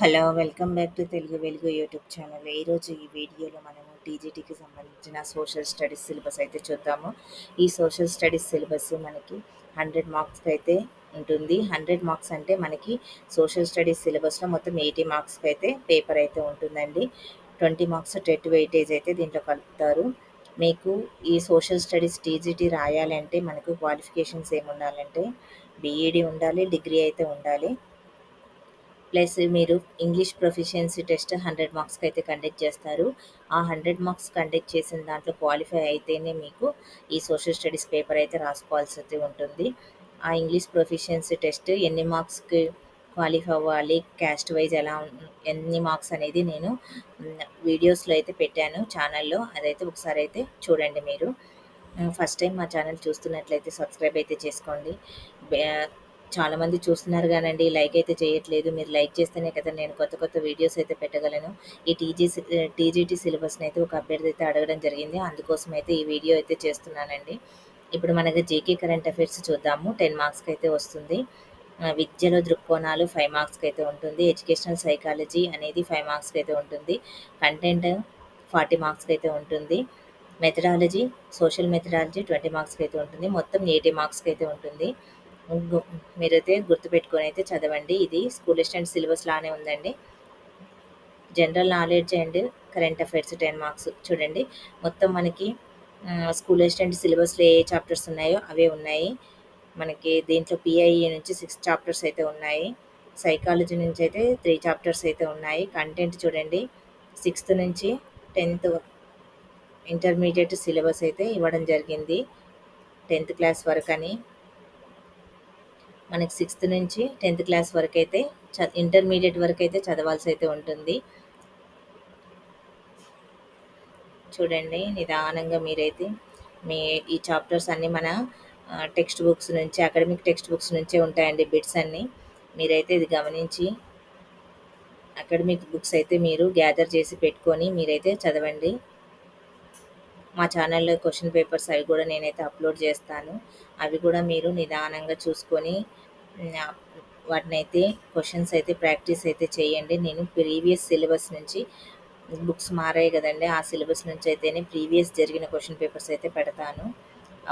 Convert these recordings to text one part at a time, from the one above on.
Hello welcome back to Telugu Velugu YouTube channel. ఈరోజు ఈ వీడియోలో మనము టీజీటీకి సంబంధించిన సోషల్ స్టడీస్ సిలబస్ అయితే చూద్దాము. ఈ సోషల్ స్టడీస్ సిలబస్ మనకి హండ్రెడ్ మార్క్స్కి అయితే ఉంటుంది. హండ్రెడ్ మార్క్స్ అంటే మనకి సోషల్ స్టడీస్ సిలబస్లో మొత్తం ఎయిటీ మార్క్స్కి అయితే పేపర్ అయితే ఉంటుందండి. ట్వంటీ మార్క్స్ టెట్ వెయిటేజ్ అయితే దీంట్లో కలుపుతారు. మీకు ఈ సోషల్ స్టడీస్ టీజీటీ రాయాలంటే మనకు క్వాలిఫికేషన్స్ ఏమి ఉండాలంటే బీఈడి ఉండాలి డిగ్రీ అయితే ఉండాలి. ప్లస్ మీరు ఇంగ్లీష్ ప్రొఫిషియన్సీ టెస్ట్ హండ్రెడ్ మార్క్స్కి అయితే కండక్ట్ చేస్తారు. ఆ హండ్రెడ్ మార్క్స్ కండక్ట్ చేసిన దాంట్లో క్వాలిఫై అయితేనే మీకు ఈ సోషల్ స్టడీస్ పేపర్ అయితే రాసుకోవాల్సి అయితే ఉంటుంది. ఆ ఇంగ్లీష్ ప్రొఫిషియన్సీ టెస్ట్ ఎన్ని మార్క్స్కి క్వాలిఫై అవ్వాలి క్యాస్ట్ వైజ్ ఎలా ఎన్ని మార్క్స్ అనేది నేను వీడియోస్లో అయితే పెట్టాను ఛానల్లో అదైతే ఒకసారి అయితే చూడండి మీరు. ఫస్ట్ టైం మా ఛానల్ చూస్తున్నట్లయితే సబ్స్క్రైబ్ అయితే చేసుకోండి. చాలామంది చూస్తున్నారు కానండి. లైక్ అయితే చేయట్లేదు. మీరు లైక్ చేస్తేనే కదా నేను కొత్త కొత్త వీడియోస్ అయితే పెట్టగలను. ఈ టీజీ టీజీటీ సిలబస్ని అయితే ఒక అభ్యర్థి అయితే అడగడం జరిగింది. అందుకోసం అయితే ఈ వీడియో అయితే చేస్తున్నానండి. ఇప్పుడు మనకి జేకే కరెంట్ అఫైర్స్ చూద్దాము. టెన్ మార్క్స్కి అయితే వస్తుంది. విద్యలో దృక్కోణాలు ఫైవ్ మార్క్స్కి అయితే ఉంటుంది. ఎడ్యుకేషనల్ సైకాలజీ అనేది ఫైవ్ మార్క్స్కి అయితే ఉంటుంది. కంటెంట్ ఫార్టీ మార్క్స్కి అయితే ఉంటుంది. మెథడాలజీ సోషల్ మెథడాలజీ ట్వంటీ మార్క్స్కి అయితే ఉంటుంది. మొత్తం ఎయిటీ మార్క్స్కి అయితే ఉంటుంది. మీరైతే గుర్తుపెట్టుకొని అయితే చదవండి. ఇది స్కూల్ అసిస్టెంట్ సిలబస్ లానే ఉందండి. General knowledge and current affairs ten marks చూడండి. మొత్తం మనకి స్కూల్ అసిస్టెంట్ సిలబస్లో ఏ చాప్టర్స్ ఉన్నాయో అవే ఉన్నాయి. మనకి దీంట్లో పిఐఈ నుంచి సిక్స్ చాప్టర్స్ అయితే ఉన్నాయి. సైకాలజీ నుంచి అయితే త్రీ చాప్టర్స్ అయితే ఉన్నాయి. కంటెంట్ చూడండి. సిక్స్త్ నుంచి టెన్త్ ఇంటర్మీడియట్ సిలబస్ అయితే ఇవ్వడం జరిగింది. టెన్త్ క్లాస్ వరకు అని మనకి సిక్స్త్ నుంచి టెన్త్ క్లాస్ వరకు అయితే చ ఇంటర్మీడియట్ వరకు అయితే చదవాల్సి అయితే ఉంటుంది. చూడండి నిదానంగా మీరైతే మీ ఈ చాప్టర్స్ అన్నీ మన టెక్స్ట్ బుక్స్ నుంచి అకాడమిక్ టెక్స్ట్ బుక్స్ నుంచే ఉంటాయండి బిట్స్ అన్నీ. మీరైతే ఇది గమనించి అకాడమిక్ బుక్స్ అయితే మీరు గ్యాదర్ చేసి పెట్టుకొని మీరైతే చదవండి. మా ఛానల్లో క్వశ్చన్ పేపర్స్ అవి కూడా నేనైతే అప్లోడ్ చేస్తాను. అవి కూడా మీరు నిదానంగా చూసుకొని వాటిని అయితే క్వశ్చన్స్ అయితే ప్రాక్టీస్ అయితే చేయండి. నేను ప్రీవియస్ సిలబస్ నుంచి బుక్స్ మారాయి కదండి ఆ సిలబస్ నుంచి అయితేనే ప్రీవియస్ జరిగిన క్వశ్చన్ పేపర్స్ అయితే పెడతాను.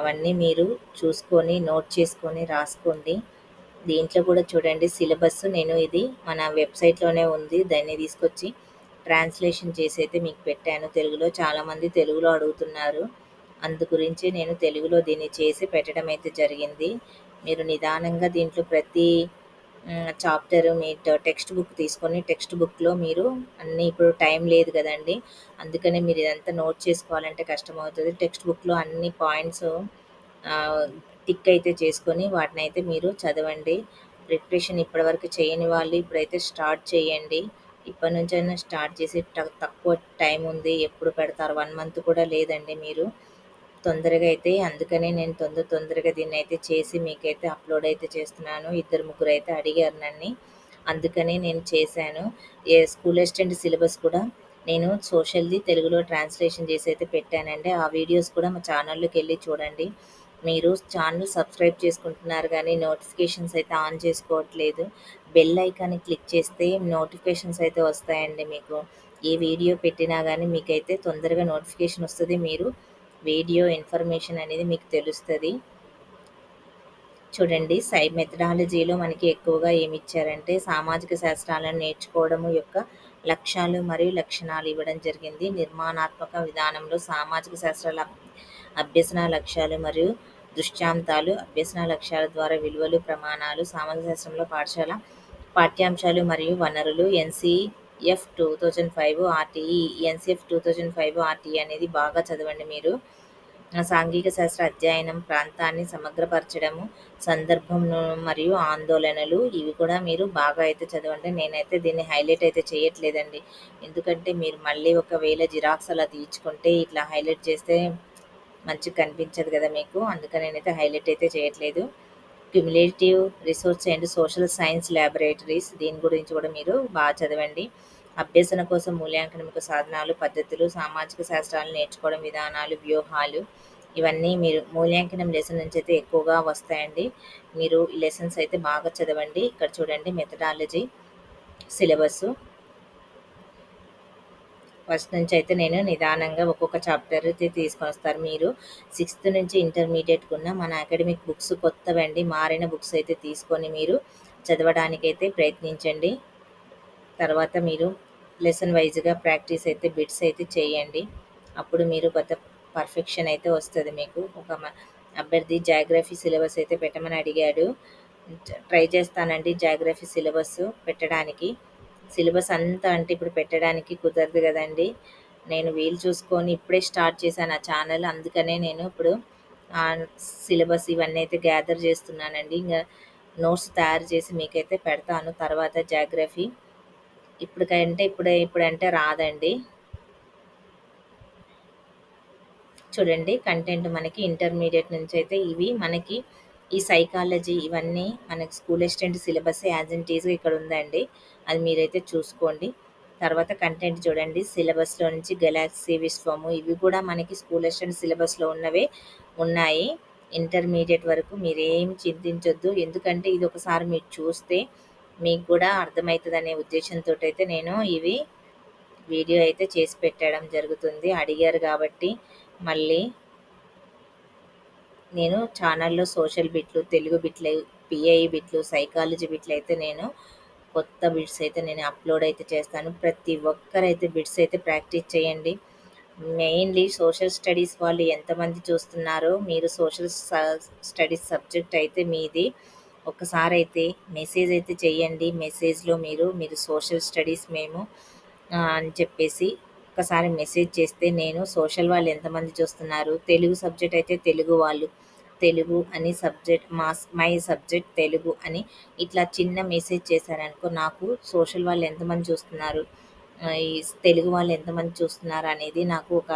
అవన్నీ మీరు చూసుకొని నోట్ చేసుకొని రాసుకోండి. దీంట్లో కూడా చూడండి సిలబస్ నేను ఇది మన వెబ్సైట్లోనే ఉంది దాన్ని తీసుకొచ్చి ట్రాన్స్లేషన్ చేసి అయితే మీకు పెట్టాను. తెలుగులో చాలామంది తెలుగులో అడుగుతున్నారు. అందు గురించి నేను తెలుగులో దీన్ని చేసి పెట్టడం అయితే జరిగింది. మీరు నిదానంగా దీంట్లో ప్రతి చాప్టర్ మీ టెక్స్ట్ బుక్ తీసుకొని టెక్స్ట్ బుక్లో మీరు అన్నీ ఇప్పుడు టైం లేదు కదండి. అందుకనే మీరు ఇదంతా నోట్ చేసుకోవాలంటే కష్టమవుతుంది. టెక్స్ట్ బుక్లో అన్ని పాయింట్స్ టిక్ అయితే చేసుకొని వాటిని అయితే మీరు చదవండి. ప్రిపరేషన్ ఇప్పటివరకు చేయని వాళ్ళు ఇప్పుడైతే స్టార్ట్ చేయండి. ఇప్పటి నుంచైనా స్టార్ట్ చేసి తక్కువ టైం ఉంది. ఎప్పుడు పెడతారు? వన్ మంత్ కూడా లేదండి మీరు. తొందరగా అయితే అందుకనే నేను తొందర తొందరగా దీన్ని అయితే చేసి మీకైతే అప్లోడ్ అయితే చేస్తున్నాను. ఇద్దరు ముగ్గురు అయితే అడిగారు నన్ను. అందుకనే నేను చేశాను. ఏ స్కూల్ అసిస్టెంట్ సిలబస్ కూడా నేను సోషల్ది తెలుగులో ట్రాన్స్లేషన్ చేసి అయితే పెట్టానండి. ఆ వీడియోస్ కూడా మా ఛానల్లోకి వెళ్ళి చూడండి. మీరు ఛానల్ సబ్స్క్రైబ్ చేసుకుంటున్నారు కానీ నోటిఫికేషన్స్ అయితే ఆన్ చేసుకోవట్లేదు. బెల్ ఐకాన్ని క్లిక్ చేస్తే నోటిఫికేషన్స్ అయితే వస్తాయండి మీకు. ఏ వీడియో పెట్టినా కానీ మీకైతే తొందరగా నోటిఫికేషన్ వస్తుంది. మీరు వీడియో ఇన్ఫర్మేషన్ అనేది మీకు తెలుస్తుంది. చూడండి సై మెథడాలజీలో మనకి ఎక్కువగా ఏమి ఇచ్చారంటే సామాజిక శాస్త్రాలను నేర్చుకోవడము యొక్క లక్ష్యాలు మరియు లక్షణాలు ఇవ్వడం జరిగింది. నిర్మాణాత్మక విధానంలో సామాజిక శాస్త్రాల అభ్యసన లక్ష్యాలు మరియు దృష్టాంతాలు అభ్యసన లక్ష్యాల ద్వారా విలువలు ప్రమాణాలు సామాజిక శాస్త్రంలో పాఠశాల పాఠ్యాంశాలు మరియు వనరులు NCF two thousand five RTE NCF two thousand five RTE అనేది బాగా చదవండి మీరు. సాంఘిక శాస్త్ర అధ్యయనం ప్రాంతాన్ని సమగ్రపరచడము సందర్భం మరియు ఆందోళనలు ఇవి కూడా మీరు బాగా అయితే చదవండి. నేనైతే దీన్ని హైలైట్ అయితే చేయట్లేదండి. ఎందుకంటే మీరు మళ్ళీ ఒకవేళ జిరాక్స్ అలా తీర్చుకుంటే ఇట్లా హైలైట్ చేస్తే మంచిగా కనిపించదు కదా మీకు? అందుకని నేనైతే హైలైట్ అయితే చేయట్లేదు. Cumulative resource and social science laboratories దీని గురించి కూడా మీరు బాగా చదవండి. అభ్యసన కోసం మూల్యాంకనం సాధనాలు పద్ధతులు సామాజిక శాస్త్రాలు నేర్చుకోవడం విధానాలు వ్యూహాలు ఇవన్నీ మీరు మూల్యాంకనం లెసన్ నుంచి అయితే ఎక్కువగా వస్తాయండి. మీరు లెసన్స్ అయితే బాగా చదవండి. ఇక్కడ చూడండి మెథడాలజీ సిలబస్సు ఫస్ట్ నుంచి అయితే నేను నిదానంగా ఒక్కొక్క చాప్టర్ అయితే తీసుకొని వస్తారు. మీరు సిక్స్త్ నుంచి ఇంటర్మీడియట్ ఉన్న మన అకాడమిక్ బుక్స్ కొత్తవండి మారిన బుక్స్ అయితే తీసుకొని మీరు చదవడానికైతే ప్రయత్నించండి. తర్వాత మీరు లెసన్ వైజ్గా ప్రాక్టీస్ అయితే బిట్స్ అయితే చేయండి. అప్పుడు మీరు కొత్త పర్ఫెక్షన్ అయితే వస్తుంది మీకు. ఒక అభ్యర్థి జాగ్రఫీ సిలబస్ అయితే పెట్టమని అడిగాడు. ట్రై చేస్తానండి జాగ్రఫీ సిలబస్ పెట్టడానికి. సిలబస్ అంతా అంటే ఇప్పుడు పెట్టడానికి కుదరదు కదండి. నేను వీలు చూసుకొని ఇప్పుడే స్టార్ట్ చేశాను ఆ ఛానల్. అందుకనే నేను ఇప్పుడు సిలబస్ ఇవన్నీ అయితే గ్యాదర్ చేస్తున్నానండి. ఇంకా నోట్స్ తయారు చేసి మీకైతే పెడతాను. తర్వాత జాగ్రఫీ. ఇప్పటికంటే ఇప్పుడే ఇప్పుడంటే రాదండి. చూడండి కంటెంట్ మనకి ఇంటర్మీడియట్ నుంచి అయితే ఇవి మనకి ఈ సైకాలజీ ఇవన్నీ మనకి school assistant syllabus as and టీజ్గా ఇక్కడ ఉందండి. అది మీరైతే చూసుకోండి. తర్వాత కంటెంట్ చూడండి. సిలబస్లో నుంచి గెలాక్సీ విశ్వము ఇవి కూడా మనకి స్కూల్ అసిస్టెంట్ సిలబస్లో ఉన్నవే ఉన్నాయి. ఇంటర్మీడియట్ వరకు మీరేం చింతించొద్దు. ఎందుకంటే ఇది ఒకసారి మీరు చూస్తే మీకు కూడా అర్థమవుతుంది అనే ఉద్దేశంతో అయితే నేను ఇవి వీడియో అయితే చేసి పెట్టడం జరుగుతుంది. అడిగారు కాబట్టి మళ్ళీ నేను ఛానల్లో సోషల్ బిట్లు తెలుగు బిట్లు పిఐ బిట్లు సైకాలజీ బిట్లు అయితే నేను కొత్త బిట్స్ అయితే నేను అప్లోడ్ అయితే చేస్తాను. ప్రతి ఒక్కరైతే బిట్స్ అయితే ప్రాక్టీస్ చేయండి. మెయిన్లీ సోషల్ స్టడీస్ వాళ్ళు ఎంతమంది చూస్తున్నారో మీరు సోషల్ స్టడీస్ సబ్జెక్ట్ అయితే మీది. ఒకసారి అయితే మెసేజ్ అయితే చేయండి. మెసేజ్లో మీరు మీరు సోషల్ స్టడీస్ మేము అని చెప్పేసి ఒకసారి మెసేజ్ చేస్తే నేను సోషల్ వాళ్ళు ఎంతమంది చూస్తున్నారు తెలుగు సబ్జెక్ట్ అయితే తెలుగు వాళ్ళు. తెలుగు అని సబ్జెక్ట్ మా మై సబ్జెక్ట్ తెలుగు అని ఇట్లా చిన్న మెసేజ్ చేశారనుకో నాకు సోషల్ వాళ్ళు ఎంతమంది చూస్తున్నారు ఈ తెలుగు వాళ్ళు ఎంతమంది చూస్తున్నారు అనేది నాకు ఒక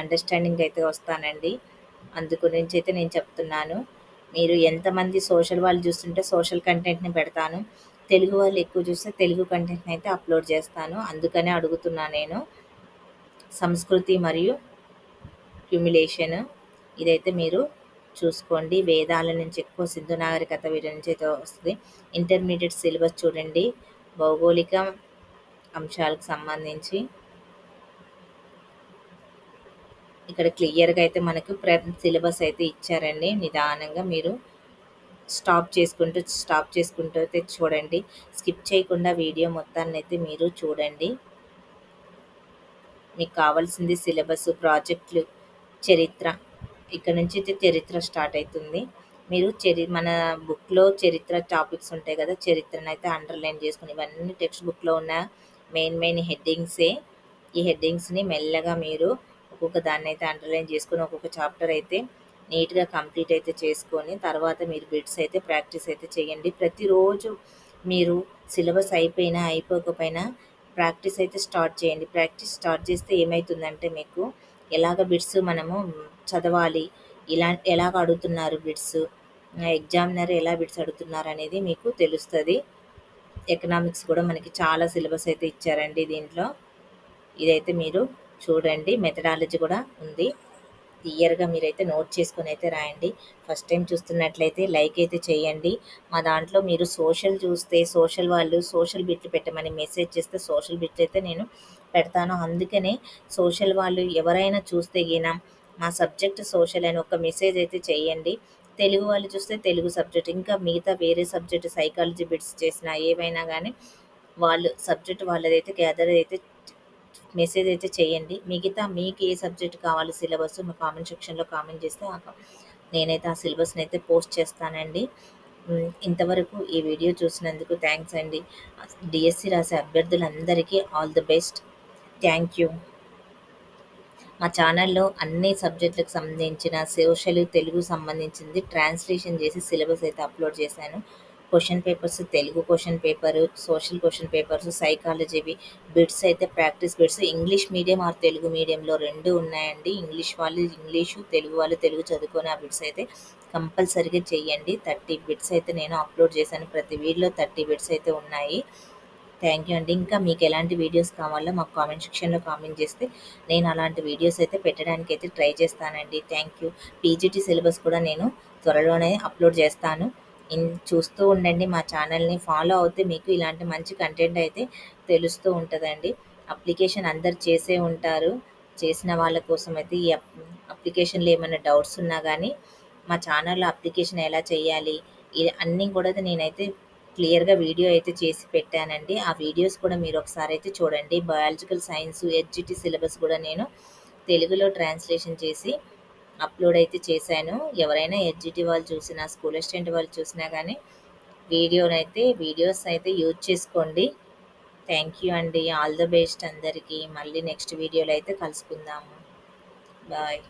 అండర్స్టాండింగ్ అయితే వస్తానండి. అందు గురించి అయితే నేను చెప్తున్నాను మీరు ఎంతమంది సోషల్ వాళ్ళు చూస్తుంటే సోషల్ కంటెంట్ని పెడతాను తెలుగు వాళ్ళు ఎక్కువ చూస్తే తెలుగు కంటెంట్ని అయితే అప్లోడ్ చేస్తాను అందుకనే అడుగుతున్నా నేను. సంస్కృతి మరియు హ్యూమిలేషన్ ఇదైతే మీరు చూసుకోండి. వేదాల నుంచి ఎక్కువ సింధు నాగరికత వీటి నుంచి అయితే వస్తుంది. ఇంటర్మీడియట్ సిలబస్ చూడండి. భౌగోళిక అంశాలకు సంబంధించి. ఇక్కడ క్లియర్గా అయితే మనకు ప్ర సిలబస్ అయితే ఇచ్చారండి. నిదానంగా మీరు స్టాప్ చేసుకుంటూ స్టాప్ చేసుకుంటూ అయితే చూడండి. స్కిప్ చేయకుండా వీడియో మొత్తాన్ని అయితే మీరు చూడండి. మీకు కావాల్సింది సిలబస్ ప్రాజెక్టులు చరిత్ర ఇక్కడ నుంచి అయితే చరిత్ర స్టార్ట్ అవుతుంది. మీరు చరి మన బుక్లో చరిత్ర టాపిక్స్ ఉంటాయి కదా చరిత్రను అయితే అండర్లైన్ చేసుకుని ఇవన్నీ టెక్స్ట్ బుక్లో ఉన్న మెయిన్ మెయిన్ హెడ్డింగ్సే. ఈ హెడ్డింగ్స్ని మెల్లగా మీరు ఒక్కొక్క దాన్ని అయితే అండర్లైన్ చేసుకుని ఒక్కొక్క చాప్టర్ అయితే నీట్గా కంప్లీట్ అయితే చేసుకొని తర్వాత మీరు బిట్స్ అయితే ప్రాక్టీస్ అయితే చేయండి. ప్రతిరోజు మీరు సిలబస్ అయిపోయినా అయిపోకపోయినా ప్రాక్టీస్ అయితే స్టార్ట్ చేయండి. ప్రాక్టీస్ స్టార్ట్ చేస్తే ఏమవుతుందంటే మీకు ఎలాగ బిట్స్ మనము చదవాలి. ఇలా ఎలాగ అడుగుతున్నారు బిట్స్? ఎగ్జామినర్ ఎలా బిట్స్ అడుగుతున్నారు అనేది మీకు తెలుస్తుంది. ఎకనామిక్స్ కూడా మనకి చాలా సిలబస్ అయితే ఇచ్చారండి దీంట్లో. ఇదైతే మీరు చూడండి. మెథడాలజీ కూడా ఉంది. క్లియర్గా మీరైతే నోట్ చేసుకొని అయితే రాయండి. ఫస్ట్ టైం చూస్తున్నట్లయితే లైక్ అయితే చేయండి. మా దాంట్లో మీరు సోషల్ చూస్తే సోషల్ వాళ్ళు సోషల్ బిట్లు పెట్టమని మెసేజ్ చేస్తే సోషల్ బిట్లు అయితే నేను పెడతాను. అందుకనే సోషల్ వాళ్ళు ఎవరైనా చూస్తే గినా మా సబ్జెక్ట్ సోషల్ అని ఒక మెసేజ్ అయితే చేయండి. తెలుగు వాళ్ళు చూస్తే తెలుగు సబ్జెక్ట్ ఇంకా మిగతా వేరే సబ్జెక్ట్ సైకాలజీ బిట్స్ చేసిన ఏవైనా కానీ వాళ్ళు సబ్జెక్ట్ వాళ్ళదైతే గ్యాదర్ అయితే మెసేజ్ అయితే చేయండి. మిగతా మీకు ఏ సబ్జెక్ట్ కావాలి సిలబస్ మా కామెంట్ సెక్షన్లో కామెంట్ చేస్తే నేనైతే ఆ సిలబస్ని అయితే పోస్ట్ చేస్తానండి. ఇంతవరకు ఈ వీడియో చూసినందుకు థ్యాంక్స్ అండి. డిఎస్సి రాసే అభ్యర్థులందరికీ all the best. Thank you. మా ఛానల్లో అన్ని సబ్జెక్టులకు సంబంధించిన సోషల్ తెలుగు సంబంధించింది ట్రాన్స్లేషన్ చేసి సిలబస్ అయితే అప్లోడ్ చేశాను. Question papers Telugu question paper social question papers సైకాలజీవి bits అయితే practice bits. English medium or Telugu మీడియంలో రెండు ఉన్నాయండి. ఇంగ్లీష్ వాళ్ళు ఇంగ్లీషు తెలుగు వాళ్ళు తెలుగు చదువుకొని ఆ బిట్స్ అయితే కంపల్సరీగా చేయండి. థర్టీ బిట్స్ అయితే నేను అప్లోడ్ చేశాను. ప్రతి వీడియోలో థర్టీ బిట్స్ అయితే ఉన్నాయి. థ్యాంక్ యూ అండి ఇంకా మీకు ఎలాంటి వీడియోస్ కావాలో మాకు కామెంట్ సెక్షన్లో కామెంట్ చేస్తే నేను అలాంటి వీడియోస్ అయితే పెట్టడానికి అయితే ట్రై చేస్తానండి థ్యాంక్ యూ పీజీటీ సిలబస్ కూడా నేను త్వరలోనే అప్లోడ్ చేస్తాను ఇన్ చూస్తూ ఉండండి మా ఛానల్‌ని ఫాలో అవుతే మీకు ఇలాంటి మంచి కంటెంట్ అయితే తెలుస్తూ ఉంటదండి. అప్లికేషన్ అందరు చేసే ఉంటారు. చేసిన వాళ్ళ కోసం అయితే ఈ అప్ అప్లికేషన్‌లో ఏమైనా డౌట్స్ ఉన్నా కానీ మా ఛానల్‌లో అప్లికేషన్ ఎలా చేయాలి? ఇది అన్నీ కూడా నేనైతే క్లియర్‌గా వీడియో అయితే చేసి పెట్టానండి. ఆ వీడియోస్ కూడా మీరు ఒకసారి అయితే చూడండి. బయాలజికల్ సైన్స్, హెచ్‌జిటి సిలబస్ కూడా నేను తెలుగులో ట్రాన్స్‌లేషన్ చేసి అప్‌లోడ్ అయితే చేశాను. ఎవరైనా హెచ్‌జిటి వాళ్ళు చూసినా, స్కూల్ అసిస్టెంట్ వాళ్ళు చూసినా కానీ వీడియోనైతే వీడియోస్ అయితే యూజ్ చేసుకోండి. థ్యాంక్ యూ అండి. ఆల్ ద బెస్ట్ అందరికీ. మళ్ళీ నెక్స్ట్ వీడియోలో అయితే కలుసుకుందాము. బాయ్.